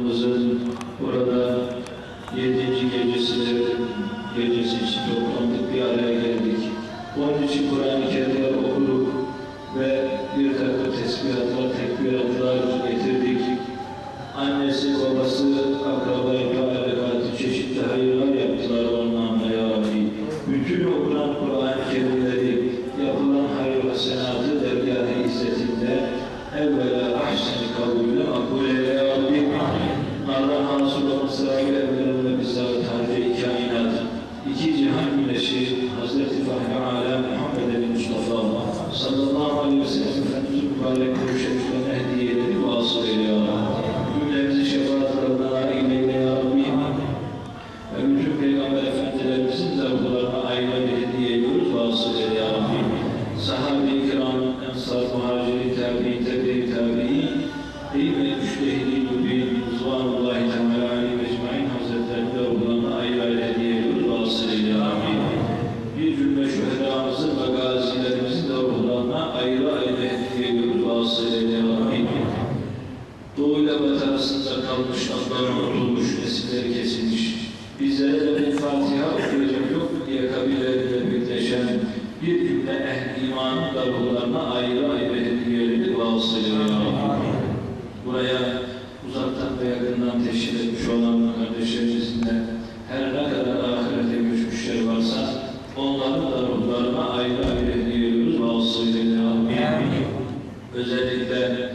Ramazanımızın burada yedinci gecesi, gecesi için toplandık, bir araya geldik. Onun için Kur'an-ı Kerim'leri okuduk ve bir takım tesbihatlar, tekbiratlar getirdik. Annesi, babası, akrabayı, güneşi Hazreti Fahri Alem Muhammed bin Mustafa sallallahu aleyhi ve sellem Efendimiz mübarek görüşlerine hediyeleri vasıl eyle ya. Cümlemizi şefaatlerine nail eyle ya Rabbi. Ve bütün Peygamber Efendilerimizin zavkularına ayrı bir hediye ediyoruz. Vasıl. Sahabe-i kiram, ensar, muhaciri, tabi'in, hediyeleri vasılıyor. Buraya uzaktan ve yakından teşhir etmiş olan kardeşlerimizin de her ne kadar ahirete göçmüşler varsa onların da ruhlarına ayrı ayrı hediye ediyoruz. Vasılıyor. Özellikle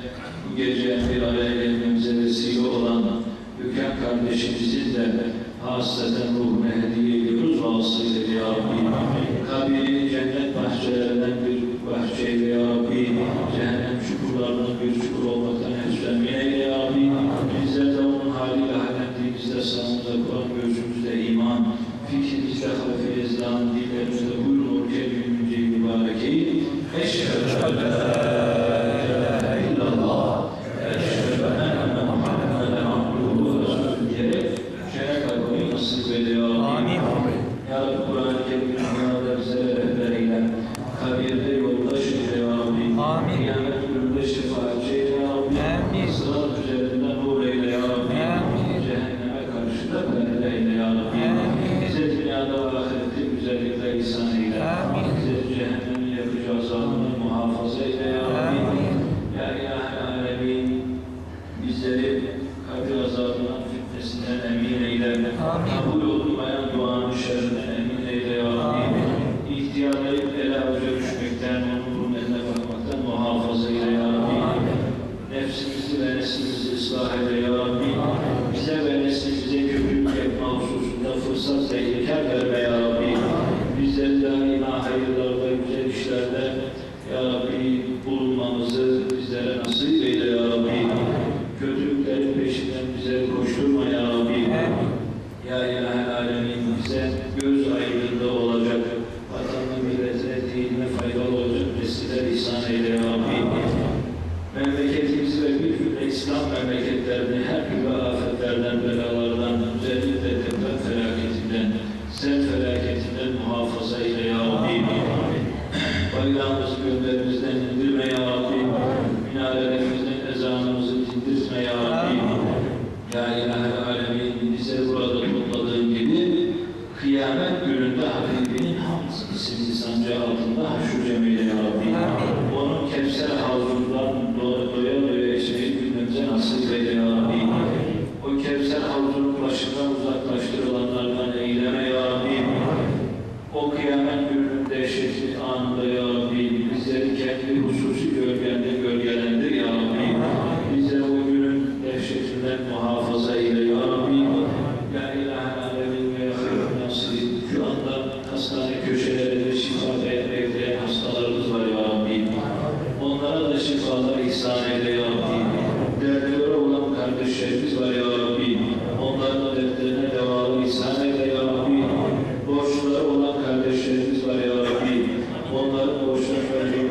bu gece bir araya gelmemize vesile olan Gökhan kardeşimizin de hasreten ruhuna hediye ediyoruz. Vasıyla ya Rabbi. Kabiri cennet bahçelerinden bir bahçeyle ya Rabbi. Cehennem çukurlarından kalbini nasip eyle ya Rabbi. Kur'an-ı Kerim'in bize rehber eyle. Kabirde yoldaş eyle ya Rabbi. Amin. Kıyamet gününde şefaatçi eyle ya Rabbi. Amin. Sırat üzerinde nur eyle ya Rabbi. Amin. Cehenneme karşı da perde eyle ya Rabbi. Amin. Bize dünyada ve ahirette güzellikler ihsan eyle. Amin. Bize cehennemin yakıcı azabından muhafaza eyle ya Rabbi. Amin. Ya İlahi Alemin. Bizleri kabir azabından fitnesinden emin eyle. Kabul olunmayan duanın şerrinden emin eyle ya Rabbi. İhtiyarlayıp ele avuca düşmekten, onun eline bakmaktan muhafaza eyle ya Rabbi. Nefsimizi ve neslimizi ıslah eyle ya Rabbi. Bize ve neslimize kötülük yapma hususunda fırsat ve yeter verme ya Rabbi. Bizleri daima hayırlarda, güzel işlerde ya Rabbi bulunmamızı bizlere nasip eyle ya Rabbi. Kötülüklerin peşinden bize koşturma ya Rabbi. Ya ilahe alemin bize göz aydınlığı olacak, vatanına, milletine, dinine faydalı olacak nesiller ihsan eyle Rabbi. Memleketimizi ve cümle İslam memleketlerini her türlü afetlerden, belalardan, özellikle deprem felaketinden, sel felaketinden muhafaza eyle ya Rabbi. Bayrağımızı gönderimizden 十分钟。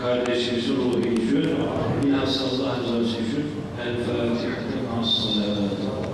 kardeşimizin ruhu için bilhassa Allah razı olsun. El Fatiha. Ma'as-salatu.